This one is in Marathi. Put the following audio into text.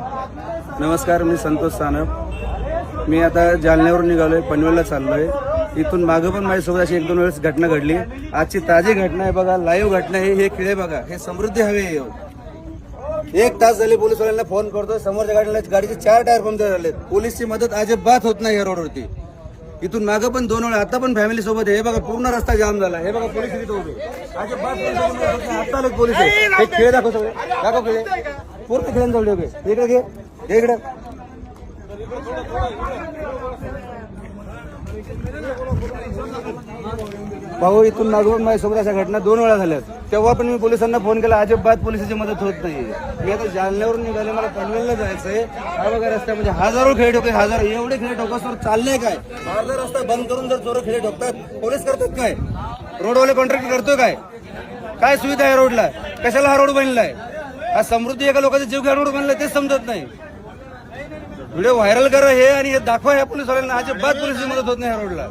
नमस्कार मी संतोष सानप. मी आता जालन्यावरून निघालोय पनवेलला चाललोय. इथून मागं पण माझ्यासोबत अशी एक दोन वेळेस घटना घडली. आजची ताजी घटना आहे बघा लाईव्ह घटना आहे हे खिळे बघा हे समृद्धी हवे आहे. एक तास झाले पोलीसवाल्यांना फोन करतोय समोरच्या गाडीला गाडीचे चार टायर पंक्चर झालेत. पोलीसची मदत अजिबात होत नाही या रोडवरती इथून मागं पण दोन वेळा आता पण फॅमिली सोबत आहे. हे बघा पूर्ण रस्ता जाम झाला. हे बघा पोलीस इथे उभे. अजिबात आता पोलीस आहे. हे खेळ दाखव दाखव खेळ. पूर्ण खेळून जाऊ उभे इकडे घे. हे इकडे. भाऊ इथून मागून माझ्यासोबत अशा घटना दोन वेळा झाल्यात. तेव्हा पण मी पोलिसांना फोन केला. अजिबात पोलिसांची मदत होत नाही. मी आता जालन्यावरून निघाले मला पनवेलला जायचंय. हा बघा रस्ता म्हणजे हजारो खेळ ठोके हजार एवढे खेळ ठोकासवर चाललंय काय? अर्धा रस्ता बंद करून जर चोर खेळ ठोकतात पोलीस करतात काय? रोडवाले कॉन्ट्रॅक्ट करतोय काय? काय सुविधा आहे रोडला? कशाला हा रोड बनलाय? हा समृद्धी एका लोकांचा जीव घ्या बनला तेच समजत नाही. व्हिडिओ व्हायरल करा हे आणि हे दाखवा ह्या पोलिसवाल्यांना अजिबात पोलिसची मदत होत नाही ह्या रोडला.